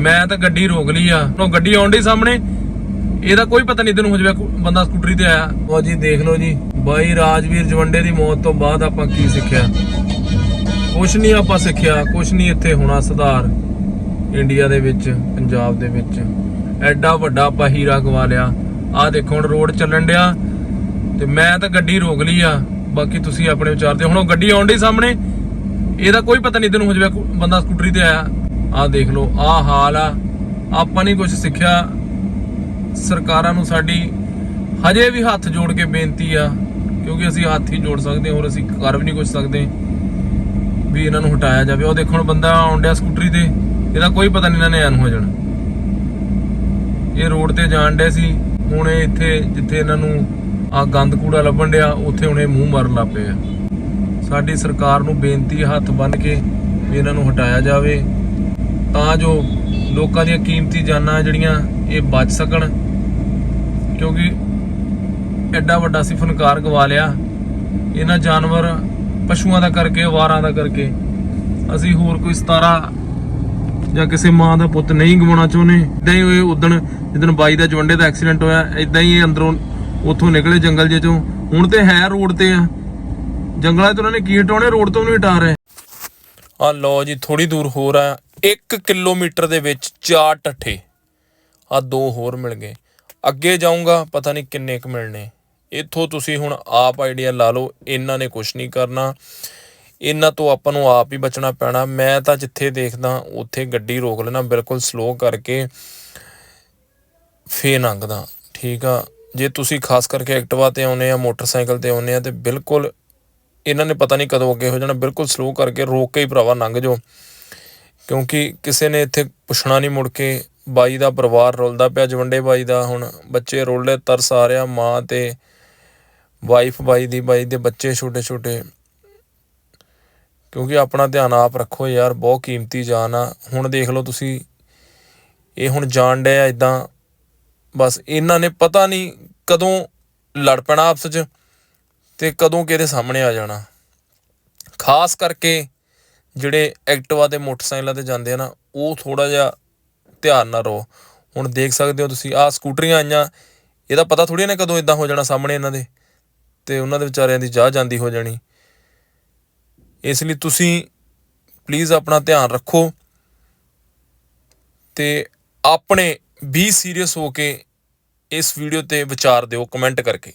ਮੈਂ ਤਾਂ ਗੱਡੀ ਰੋਕ ਲਈ ਆ। ਉਹ ਗੱਡੀ ਆਉਣ ਡਈ ਸਾਹਮਣੇ। ਇਹਦਾ ਕੋਈ ਪਤਾ ਨਹੀਂ ਤੈਨੂੰ ਹੋ ਜਾਵੇ ਬੰਦਾ ਸਕੂਟਰੀ ਤੇ ਆਇਆ। ਉਹ ਜੀ, ਦੇਖ ਲਓ ਜੀ। ਬਾਈ ਰਾਜਵੀਰ ਜਵੰਡੇ ਦੀ ਮੌਤ ਤੋਂ ਬਾਅਦ ਆਪਾਂ ਕੀ ਸਿੱਖਿਆ? ਕੁਛ ਨਹੀਂ ਆਪਾਂ ਸਿੱਖਿਆ, ਕੁਛ ਨਹੀਂ ਇੱਥੇ ਹੋਣਾ ਸੁਧਾਰ। ਇੰਡੀਆ ਦੇ ਵਿੱਚ, ਪੰਜਾਬ ਦੇ ਵਿੱਚ। ਐਡਾ ਵੱਡਾ ਆਪਾਂ ਹੀਰਾ ਗਵਾ ਲਿਆ। ਆਹ ਦੇਖੋ, ਹੁਣ ਰੋਡ ਚੱਲਣ ਡਿਆ। ਤੇ ਮੈਂ ਤਾਂ ਗੱਡੀ ਰੋਕ ਲਈ ਆ। ਬਾਕੀ ਤੁਸੀਂ ਆਪਣੇ ਵਿਚਾਰ ਦਿਓ। ਹੁਣ ਉਹ ਗੱਡੀ ਆਉਣ ਡਈ ਸਾਹਮਣੇ। ਇਹਦਾ ਕੋਈ ਪਤਾ ਨਹੀਂ ਤੈਨੂੰ ਹੋ ਜਾਵੇ ਬੰਦਾ ਸਕੂਟਰੀ ਤੇ ਆਇਆ। ਆਹ ਦੇਖ ਲਓ, ਆਹ ਹਾਲ ਆ। ਆਪਾਂ ਨਹੀਂ ਕੁਝ ਸਿੱਖਿਆ। ਸਰਕਾਰਾਂ ਨੂੰ ਸਾਡੀ ਹਜੇ ਵੀ ਹੱਥ ਜੋੜ ਕੇ ਬੇਨਤੀ ਆ, ਕਿਉਂਕਿ ਅਸੀਂ ਹੱਥ ਹੀ ਜੋੜ ਸਕਦੇ ਹੋਰ ਅਸੀਂ ਕਰ ਵੀ ਨਹੀਂ ਕੁਝ ਸਕਦੇ। ਵੀ ਇਹਨਾਂ ਨੂੰ ਹਟਾਇਆ ਜਾਵੇ। ਉਹ ਦੇਖੋ, ਹੁਣ ਬੰਦਾ ਆਉਂਦਿਆ ਸਕੂਟਰੀ ਤੇ, ਇਹਦਾ ਕੋਈ ਪਤਾ ਨਹੀਂ ਇਹਨਾਂ ਨੇ ਐਨ ਹੋ ਜਾਣਾ। ਇਹ ਰੋਡ ਤੇ ਜਾਣ ਡੇ ਸੀ, ਹੁਣ ਇਹ ਇੱਥੇ, ਜਿੱਥੇ ਇਹਨਾਂ ਨੂੰ ਆ ਗੰਦ ਕੂੜਾ ਲੱਭਣ ਡਿਆ, ਉੱਥੇ ਹੁਣ ਇਹ ਮੂੰਹ ਮਾਰਨ ਲੱਗ ਪਏ ਆ। ਸਾਡੀ ਸਰਕਾਰ ਨੂੰ ਬੇਨਤੀ ਹੈ ਹੱਥ ਬੰਨ ਕੇ ਵੀ ਇਹਨਾਂ ਨੂੰ ਹਟਾਇਆ ਜਾਵੇ। ਤਾਂ ਜੋ ਲੋਕਾਂ ਦੀਆਂ ਕੀਮਤੀ ਜਾਨਾਂ ਜਿਹੜੀਆਂ ਇਹ ਬਚ ਸਕਣ। ਕਿਉਂਕਿ ਐਡਾ ਵੱਡਾ ਸੀ, ਫਨਕਾਰ ਗਵਾ ਲਿਆ। ਇਹਨਾਂ ਜਾਨਵਰ ਪਸ਼ੂਆਂ ਦਾ ਕਰਕੇ ਵਾਰਾਂ ਦਾ ਕਰਕੇ। ਅਸੀਂ ਹੋਰ ਕੋਈ 17 ਜਾਂ ਕਿਸੇ ਮਾਂ ਦਾ ਪੁੱਤ ਨਹੀਂ ਗਵਾਉਣਾ ਚਾਹੁੰਦੇ। ਇਦਾਂ ਹੀ ਇਹ ਉਦਣ, ਜਿੱਦਣ ਬਾਈ ਦਾ ਜਵੰਡੇ ਦਾ ਐਕਸੀਡੈਂਟ ਹੋਇਆ ਇਦਾਂ ਹੀ ਇਹ ਅੰਦਰੋਂ ਉੱਥੋਂ ਨਿਕਲੇ ਜੰਗਲ ਜੇ ਚੋਂ। ਹੁਣ ਤੇ ਹੈ ਰੋਡ ਤੇ ਆ। ਜੰਗਲਾਂ 'ਚ ਉਹਨਾਂ ਨੇ ਕੀ ਹਟਾਉਣੇ, ਰੋਡ ਤੋਂ ਨਹੀਂ ਹਟਾ ਰਹੇ। ਆ ਲੋ ਜੀ ਥੋੜੀ ਦੂਰ ਹੋਰ ਆ। 1 ਕਿਲੋਮੀਟਰ ਦੇ ਵਿੱਚ ਚਾਰ ਟੱਠੇ। ਆ ਦੋ ਹੋਰ ਮਿਲ ਗਏ। ਅੱਗੇ ਜਾਊਂਗਾ, ਪਤਾ ਨਹੀਂ ਕਿੰਨੇ ਕੁ ਮਿਲਣੇ। ਇੱਥੋਂ ਤੁਸੀਂ ਹੁਣ ਆਪ ਆਈਡੀਆ ਲਾ ਲਓ, ਇਹਨਾਂ ਨੇ ਕੁਝ ਨਹੀਂ ਕਰਨਾ। ਇਹਨਾਂ ਤੋਂ ਆਪਾਂ ਨੂੰ ਆਪ ਹੀ ਬਚਣਾ ਪੈਣਾ। ਮੈਂ ਤਾਂ ਜਿੱਥੇ ਦੇਖਦਾ, ਉੱਥੇ ਗੱਡੀ ਰੋਕ ਲੈਣਾ ਬਿਲਕੁਲ ਸਲੋ ਕਰਕੇ ਫੇ ਲੰਘਦਾ। ਠੀਕ ਆ? ਜੇ ਤੁਸੀਂ ਖਾਸ ਕਰਕੇ ਐਕਟਿਵਾ ਤੇ ਆਉਨੇ ਆ, ਮੋਟਰਸਾਈਕਲ ਤੇ ਆਉਨੇ ਆ, ਤੇ ਬਿਲਕੁਲ ਇਹਨਾਂ ਨੇ ਪਤਾ ਨਹੀਂ ਕਦੋਂ ਅੱਗੇ ਹੋ ਜਾਣਾ, ਬਿਲਕੁਲ ਸਲੋ ਕਰਕੇ ਰੋਕ ਕੇ ਹੀ ਭਰਾਵਾ ਲੰਘ ਜਾਓ। ਕਿਉਂਕਿ ਕਿਸੇ ਨੇ ਇੱਥੇ ਪੁੱਛਣਾ ਨਹੀਂ ਮੁੜ ਕੇ, ਬਾਈ ਦਾ ਪਰਿਵਾਰ ਰੁਲਦਾ ਪਿਆ, ਜਵੰਡੇ ਬਾਈ ਦਾ, ਹੁਣ ਬੱਚੇ ਰੋਲੇ ਤਰਸ ਆ ਰਿਹਾ, ਮਾਂ ਤੇ ਵਾਈਫ ਬਾਈ ਦੀ, ਬਾਈ ਦੇ ਬੱਚੇ ਛੋਟੇ ਛੋਟੇ। ਕਿਉਂਕਿ ਆਪਣਾ ਧਿਆਨ ਆਪ ਰੱਖੋ ਯਾਰ, ਬਹੁਤ ਕੀਮਤੀ ਜਾਨ ਆ। ਹੁਣ ਦੇਖ ਲਓ ਤੁਸੀਂ, ਇਹ ਹੁਣ ਜਾਣ ਡਿਆ ਇਦਾਂ ਬਸ ਇਹਨਾਂ ਨੇ ਪਤਾ ਨਹੀਂ ਕਦੋਂ ਲੜ ਪੈਣਾ ਆਪਸ 'ਚ ਤੇ ਕਦੋਂ ਕਿਹਦੇ ਸਾਹਮਣੇ ਆ ਜਾਣਾ। ਖਾਸ ਕਰਕੇ ਜਿਹੜੇ ਐਕਟਿਵਾ ਤੇ ਮੋਟਰਸਾਈਕਲਾਂ ਤੇ ਜਾਂਦੇ ਆ ਨਾ, ਉਹ ਥੋੜ੍ਹਾ ਜਿਹਾ ਧਿਆਨ ਨਾਲ ਰਹੋ। ਹੁਣ ਦੇਖ ਸਕਦੇ ਹੋ ਤੁਸੀਂ, ਆਹ ਸਕੂਟਰੀਆਂ ਆਈਆਂ, ਇਹਦਾ ਪਤਾ ਥੋੜੀ ਨਾ ਕਦੋਂ ਇਦਾਂ ਹੋ ਜਾਣਾ ਸਾਹਮਣੇ ਇਹਨਾਂ ਦੇ, ਤੇ ਉਹਨਾਂ ਦੇ ਵਿਚਾਰਿਆਂ ਦੀ ਜਾਹ ਜਾਂਦੀ ਹੋ ਜਾਣੀ। ਇਸ ਲਈ ਤੁਸੀਂ ਪਲੀਜ਼ ਆਪਣਾ ਧਿਆਨ ਰੱਖੋ ਤੇ ਆਪਣੇ ਵੀ ਸੀਰੀਅਸ ਹੋ ਕੇ ਇਸ ਵੀਡੀਓ ਤੇ ਵਿਚਾਰ ਦਿਓ ਕਮੈਂਟ ਕਰਕੇ।